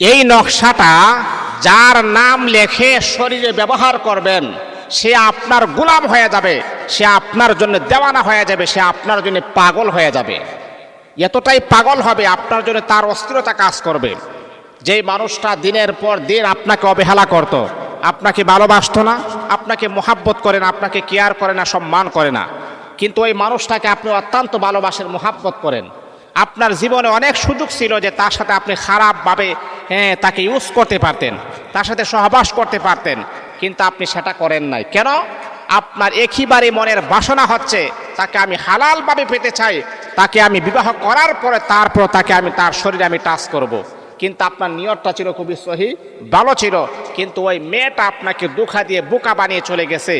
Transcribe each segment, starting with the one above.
এই নকশাটা যার নাম লেখে শরীরে ব্যবহার করবেন, সে আপনার গোলাম হয়ে যাবে, সে আপনার জন্য দেওয়ানা হয়ে যাবে, সে আপনার জন্য পাগল হয়ে যাবে। এতটাই পাগল হবে, আপনার জন্য তার অস্থিরতা কাজ করবে। যেই মানুষটা দিনের পর দিন আপনাকে অবহেলা করত, আপনাকে ভালোবাসতো না, আপনাকে মোহাব্বত করে না, আপনাকে কেয়ার করে না, সম্মান করে না, কিন্তু ওই মানুষটাকে আপনি অত্যন্ত ভালোবাসেন, মোহাব্বত করেন। আপনার জীবনে অনেক সুযোগ ছিল যে তার সাথে আপনি খারাপভাবে হ্যাঁ তাকে ইউজ করতে পারতেন, তার সাথে সহবাস করতে পারতেন, কিন্তু আপনি সেটা করেন নাই। কেন? আপনার একইবারে মনের বাসনা হচ্ছে, তাকে আমি হালালভাবে পেতে চাই, তাকে আমি বিবাহ করার পরে তারপর তাকে আমি তার শরীরে আমি টাচ করব। কিন্তু আপনার নিয়তটা ছিল খুবই সহি, ভালো ছিল, কিন্তু ওই মেয়েটা আপনাকে দুঃখা দিয়ে বোকা বানিয়ে চলে গেছে।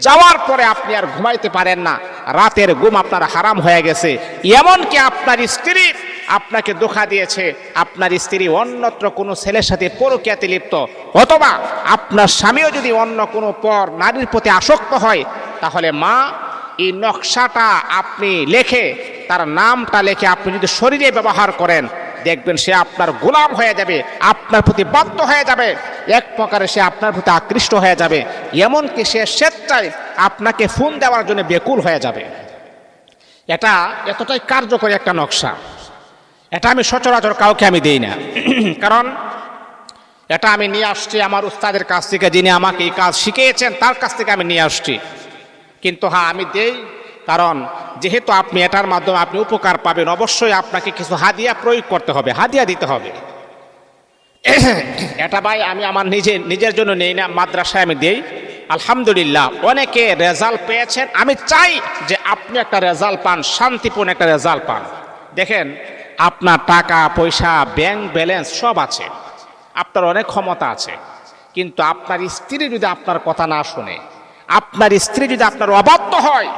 যাওয়ার পরে আপনি আর ঘুমাইতে পারেন না। রাতের ঘুম আপনার হারাম হয়ে গেছে। এমনকি আপনার স্ত্রী আপনাকে ধোকা দিয়েছে। আপনার স্ত্রী অন্যত্র কোনো ছেলের সাথে পরকীয়াতে লিপ্ত। অথবা আপনার স্বামীও যদি অন্য কোনো পর নারীর প্রতি আসক্ত হয়, তাহলে মা, এই নকশাটা আপনি লেখে, তার নামটা লেখে আপনি যদি শরীরে ব্যবহার করেন দেখবেন সে আপনার গোলাম হয়ে যাবে, আপনার প্রতি বাধ্য হয়ে যাবে, এক প্রকারে সে আপনার প্রতি আকৃষ্ট হয়ে যাবে, এমনকি সে স্বেচ্ছায় আপনাকে ফোন দেওয়ার জন্য বেকুল হয়ে যাবে। এটা এতটাই কার্যকরী একটা নকশা। এটা আমি সচরাচর কাউকে আমি দিই না। কারণ এটা আমি নিয়ে আসছি আমার উস্তাদের কাছ থেকে যিনি আমাকে এই কাজ শিখিয়েছেন, তার কাছ থেকে আমি নিয়ে আসছি। কিন্তু হ্যাঁ আমি দেই কারণ যেহেতু আপনি এটার মাধ্যমে আপনি উপকার পাবেন, অবশ্যই আপনাকে কিছু হাদিয়া প্রয়োগ করতে হবে, হাদিয়া দিতে হবে। এটা ভাই আমি আমার নিজে, নিজের জন্য নেই না, মাদ্রাসায় আমি দেই। আলহামদুলিল্লাহ, অনেকে রেজাল্ট পেয়েছেন। আমি চাই যে আপনি একটা রেজাল্ট পান, শান্তিপূর্ণ একটা রেজাল্ট পান। দেখেন, আপনার টাকা, পয়সা, ব্যাংক ব্যালেন্স সব আছে। আপনার অনেক ক্ষমতা আছে। কিন্তু আপনার স্ত্রী যদি আপনার কথা না শুনে, আপনার স্ত্রী যদি আপনার অবাধ্য হয়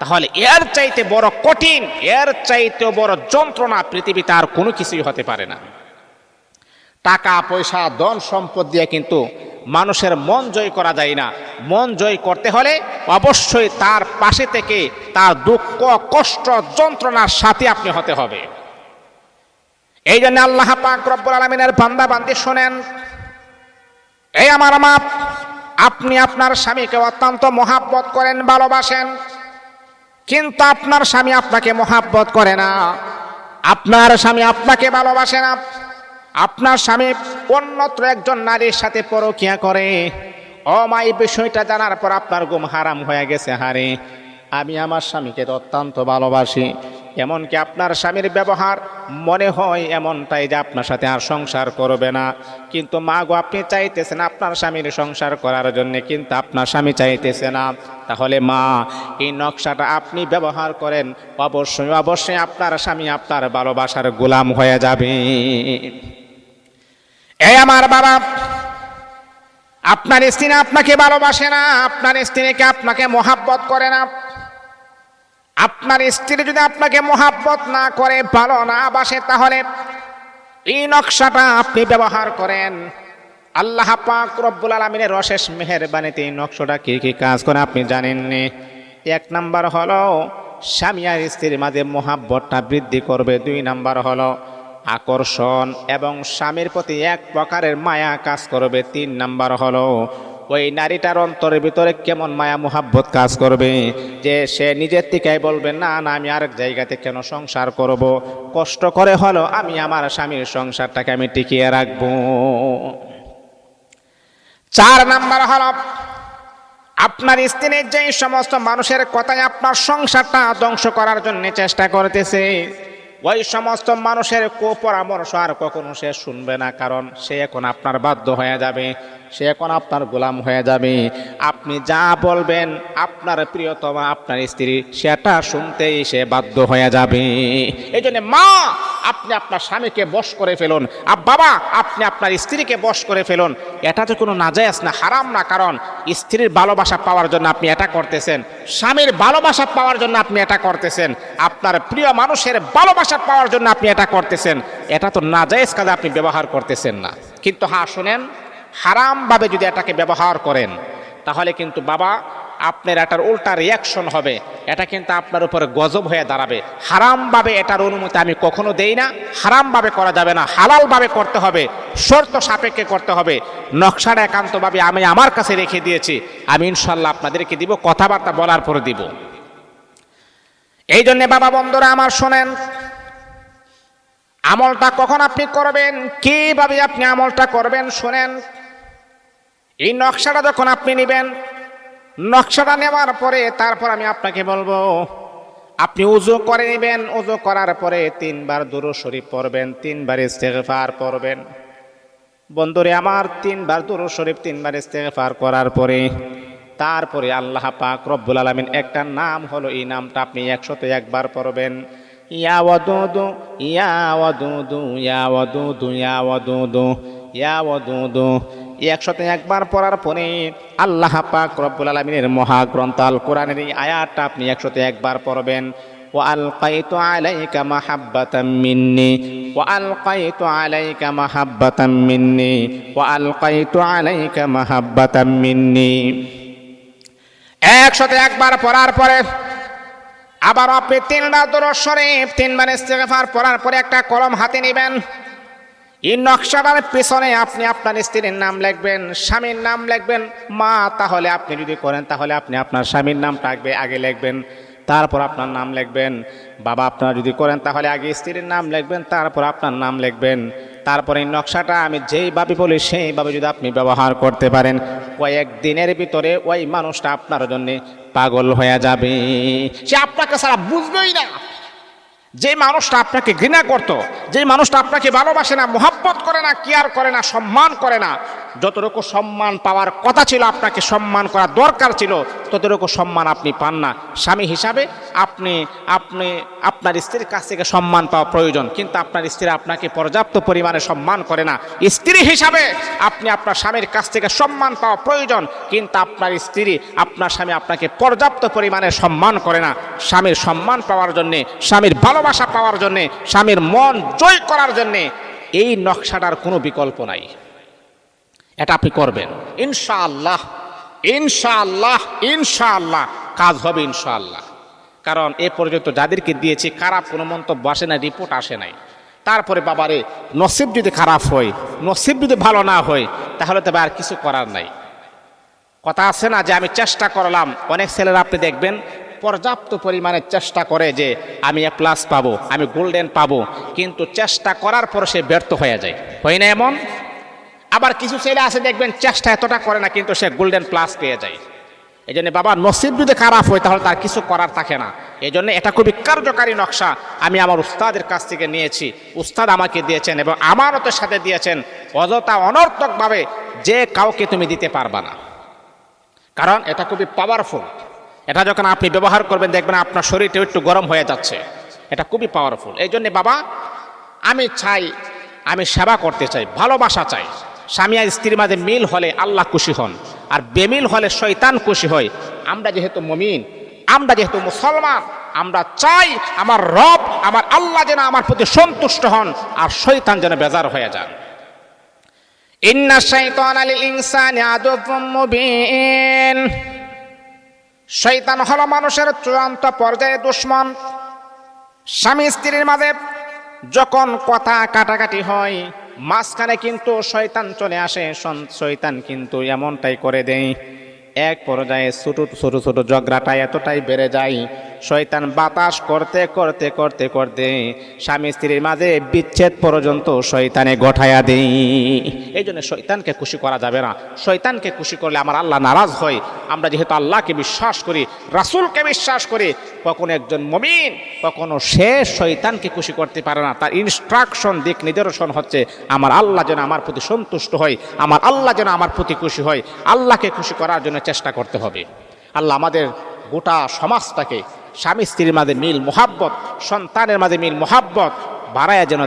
তাহলে এর চাইতে বড় কঠিন, এর চাইতে বড় যন্ত্রণা পৃথিবীতে আর কোনো কিছুই হতে পারে না। টাকা, পয়সা, ধন সম্পদ দিয়ে কিন্তু মানুষের মন জয় করা যায় না। মন জয় করতে হলে অবশ্যই তার পাশে থেকে তার দুঃখ, কষ্ট, যন্ত্রণার সাথে আপনি হতে হবে। এই জন্য আল্লাহ পাক রব্বুল আলমিনের বান্দা বান্দি শোনেন, এই আমার মাপ আপনি আপনার স্বামীকে অত্যন্ত মহাব্বত করেন, ভালোবাসেন। কিন্তু আপনার স্বামী আপনাকে মহাব্বত করে না। আপনার স্বামী আপনাকে ভালোবাসে না। আপনার স্বামী অন্যত্র একজন নারীর সাথে পরকিয়া করে। অমাই বিষয়টা জানার পর আপনার গুম হারাম হয়ে গেছে, হারে। আমি আমার স্বামীকে অত্যন্ত ভালোবাসি। এমনকি আপনার স্বামীর ব্যবহার মনে হয় এমনটাই যে আপনার সাথে আর সংসার করবে না। কিন্তু মা গো, আপনি চাইতেছেন আপনার স্বামীর সংসার করার জন্য, কিন্তু আপনার স্বামী চাইতেছে না। তাহলে মা, এই নকশাটা আপনি ব্যবহার করেন, অবশ্যই অবশ্যই আপনার স্বামী আপনার ভালোবাসার গোলাম হয়ে যাবে। এই আমার বাবা, আপনার স্ত্রী আপনাকে ভালোবাসে না, আপনার স্ত্রীকে আপনাকে মহাব্বত করে না। আপনার স্ত্রী যদি আপনাকে মহাব্বত না করে, ভালো না বাসে, তাহলে এই নকশাটা আপনি ব্যবহার করেন। আল্লাহ পাক রব্বুল আলমিনের অশেষ মেহেরবানিতে এই নকশাটা কি কি কাজ করে আপনি জানেননি? এক নাম্বার হলো, স্বামী আর স্ত্রীর মাঝে মহাব্বতটা বৃদ্ধি করবে। দুই নাম্বার হলো, আকর্ষণ এবং স্বামীর প্রতি এক প্রকারের মায়া কাজ করবে। তিন নাম্বার হলো ওই নারীটার অন্তরের ভিতরে কেমন মায়া মোহাব্বত কাজ করবে? যে সে নিজের থেকেই বলবে, না না, আমি আরেক জায়গাতে কেন সংসার করব? কষ্ট করে হলো আমি আমার স্বামীর সংসারটাকে আমি টিকিয়ে রাখব। চার নাম্বার হলো আপনার স্ত্রীর যে সমস্ত মানুষের কথায় আপনার সংসারটা ধ্বংস করার জন্য চেষ্টা করতেছে, ওই সমস্ত মানুষের কুপরামর্শ আর কখনো সে শুনবে না, কারণ সে এখন আপনার বাধ্য হয়ে যাবে। সে এখন আপনার গোলাম হয়ে যাবে। আপনি যা বলবেন, আপনার প্রিয়তমা, আপনার স্ত্রী, সেটা শুনতেই সে বাধ্য হয়ে যাবে। এই জন্য মা, আপনি আপনার স্বামীকে বশ করে ফেলুন। আর বাবা, আপনি আপনার স্ত্রীকে বশ করে ফেলুন। এটা তো কোনো নাজায়াজ না, হারাম না, কারণ স্ত্রীর ভালোবাসা পাওয়ার জন্য আপনি এটা করতেছেন। স্বামীর ভালোবাসা পাওয়ার জন্য আপনি এটা করতেছেন। আপনার প্রিয় মানুষের ভালোবাসা পাওয়ার জন্য আপনি এটা করতেছেন। এটা তো নাজায়েজ কাজে আপনি ব্যবহার করতেছেন না। কিন্তু হ্যাঁ শুনেন হারামভাবে যদি এটাকে ব্যবহার করেন, তাহলে কিন্তু বাবা, আপনার এটার উল্টা রিয়াকশন হবে। এটা কিন্তু আপনার উপরে গজব হয়ে দাঁড়াবে। হারামভাবে এটার অনুমতি আমি কখনো দেই না। হারামভাবে করা যাবে না। হালালভাবে করতে হবে। শর্ত সাপেক্ষে করতে হবে। নকশাটা একান্তভাবে আমি আমার কাছে রেখে দিয়েছি। আমি ইনশাল্লাহ আপনাদেরকে দিব, কথাবার্তা বলার পরে দিব। এই জন্যে বাবা বন্ধুরা আমার শোনেন, আমলটা কখন আপনি করবেন? কীভাবে আপনি আমলটা করবেন? শোনেন এই নকশাটা যখন আপনি নেবেন, নকশাটা নেওয়ার পরে তারপর আমি আপনাকে বলব, আপনি উজু করে নেবেন, উজু করার পরে তিনবার দুরু শরীফ পড়বেন, তিনবার ইস্তেগফার পড়বেন। বন্ধুরে, আমার তিনবার দুরু শরীফ, তিনবার ইস্তেগফার করার পরে তারপরে আল্লাহ পাক রব্বুল আলামিন একটা নাম হলো, এই নামটা আপনি একশতে একবার পড়বেন। ইয়া ওয়াদুদু ইয়া ওয়াদুদু ইয়া ওয়াদুদু ইয়া ওয়াদুদু ইয়া ওয়াদুদু একশতে একবার পড়ার পরে আল্লাহ পাক রব্বুল আলামিনের মহাগ্রন্থ আল কোরআনের এই আয়াতটা আপনি একশতে একবার পড়বেন وألقيت عليك محبة مني وألقيت عليك محبة مني وألقيت عليك محبة مني একশতে একবার পড়ার পরে আবার আপনি তিনবার দরজ শরীফ তিনবার ইস্তেগফার পড়ার পরে একটা কলম হাতে নেবেন এই নকশাটার পেছনে আপনি আপনার স্ত্রীর নাম লিখবেন, স্বামীর নাম লিখবেন, মা, তাহলে আপনি যদি করেন, তাহলে আপনি আপনার স্বামীর নামটা আগে আগে লিখবেন, তারপর আপনার নাম লিখবেন। বাবা, আপনারা যদি করেন, তাহলে আগে স্ত্রীর নাম লিখবেন, তারপর আপনার নাম লিখবেন। তারপরে এই নকশাটা আমি যেইভাবে বলি, সেইভাবে যদি আপনি ব্যবহার করতে পারেন, কয়েক দিনের ভিতরে ওই মানুষটা আপনার জন্য পাগল হয়ে যাবে। সে আপনাকে ছাড়া বুঝবেই না। যে মানুষটা আপনাকে ঘৃণা করত, যে মানুষটা আপনাকে ভালোবাসে না, মোহাব্বত করে না কেয়ার করে না, সম্মান করে না যতটুকু সম্মান পাওয়ার কথা ছিল আপনাকে সম্মান করা দরকার ছিল, ততটুকু সম্মান আপনি পান না। স্বামী হিসাবে আপনি আপনি, আপনার স্ত্রীর কাছ থেকে সম্মান পাওয়া প্রয়োজন, কিন্তু আপনার স্ত্রী আপনাকে পর্যাপ্ত পরিমাণে সম্মান করে না। স্ত্রী হিসাবে আপনি আপনার স্বামীর কাছ থেকে সম্মান পাওয়া প্রয়োজন, কিন্তু আপনার স্ত্রী, আপনার স্বামী আপনাকে পর্যাপ্ত পরিমাণে সম্মান করে না। স্বামীর সম্মান পাওয়ার জন্যে, স্বামীর ভালোবাসা পাওয়ার জন্যে, স্বামীর মন জয় করার জন্যে এই নকশাটার কোনো বিকল্প নাই। এটা আপনি করবেন। ইনশাআল্লাহ ইনশাআল্লাহ ইনশাআল্লাহ। কাজ হবে ইনশাআল্লাহ। কারণ এ পর্যন্ত যাদেরকে দিয়েছি, খারাপ কোনো মন্তব্য আসে না রিপোর্ট আসে নাই। তারপরে বাবারে, নসিব যদি খারাপ হয়, নসিব যদি ভালো না হয়, তাহলে তবে আর কিছু করার নাই। কথা আছে না যে আমি চেষ্টা করলাম, অনেক ছেলেরা আপনি দেখবেন, পর্যাপ্ত পরিমাণে চেষ্টা করে যে আমি এ প্লাস পাবো, আমি গোল্ডেন পাবো, কিন্তু চেষ্টা করার পর সে ব্যর্থ হয়ে যায়। হয় না এমন? আবার কিছু ছেলে আছে, দেখবেন চেষ্টা এতটা করে না, কিন্তু সে গোল্ডেন প্লাস পেয়ে যায়। এই জন্য বাবা, নসিব যদি খারাপ হয়, তাহলে তার কিছু করার থাকে না। এই জন্য এটা খুবই কার্যকারী নকশা আমি আমার উস্তাদের কাছ থেকে নিয়েছি। উস্তাদ আমাকে দিয়েছেন এবং আমারতের সাথে দিয়েছেন। অযথা অনর্থকভাবে যে কাউকে তুমি দিতে পারবা না। কারণ এটা খুবই পাওয়ারফুল এটা যখন আপনি ব্যবহার করবেন, দেখবেন আপনার শরীরটা একটু গরম হয়ে যাচ্ছে। এটা খুবই পাওয়ারফুল এই জন্যে বাবা, আমি চাই, আমি সেবা করতে চাই, ভালোবাসা চাই। স্বামী আর স্ত্রীর মাঝে মিল হলে আল্লাহ খুশি হন, আর বেমিল হলে শয়তান খুশি হয়। আমরা যেহেতু মমিন, আমরা যেহেতু মুসলমান, আমরা চাই আমার রব, আমার আল্লাহ যেন আমার প্রতি সন্তুষ্ট হন, আর শয়তান যেন বেজার হয়ে যান। আল আদুবুম মুবিন। মানুষের চূড়ান্ত পর্যায়ে দুশ্মন। স্বামী স্ত্রীর মাঝে যখন কথা কাটাকাটি হয় মাঝখানে কিন্তু শয়তান চলে আসে শয়তান কিন্তু এমনটাই করে দেয়। এক পর্যায়ে ছোট ছোট ছোট ঝগড়াটা এতটাই বেড়ে যায়, শয়তান বাতাস করতে করতে করতে করতে স্বামী স্ত্রীর মাঝে বিচ্ছেদ পর্যন্ত শয়তানে গঠায়া দেই এই জন্য শয়তানকে খুশি করা যাবে না। শয়তানকে খুশি করলে আমার আল্লাহ নারাজ হয়। আমরা যেহেতু আল্লাহকে বিশ্বাস করি, রাসূলকে বিশ্বাস করি, কখনো একজন মমিন, কখনো সে শয়তানকে খুশি করতে পারে না। তার ইনস্ট্রাকশন দিক নিদর্শন হচ্ছে, আমার আল্লাহ যেন আমার প্রতি সন্তুষ্ট হয়, আমার আল্লাহ যেন আমার প্রতি খুশি হয়। আল্লাহকে খুশি করার জন্য চেষ্টা করতে হবে আল্লাহ আমাদের গোটা সমাজটাকে স্বামী স্ত্রীর মাঝে মিল মোহাব্বত সন্তানের মাঝে মিল মোহাব্বত বাড়ায় যেন।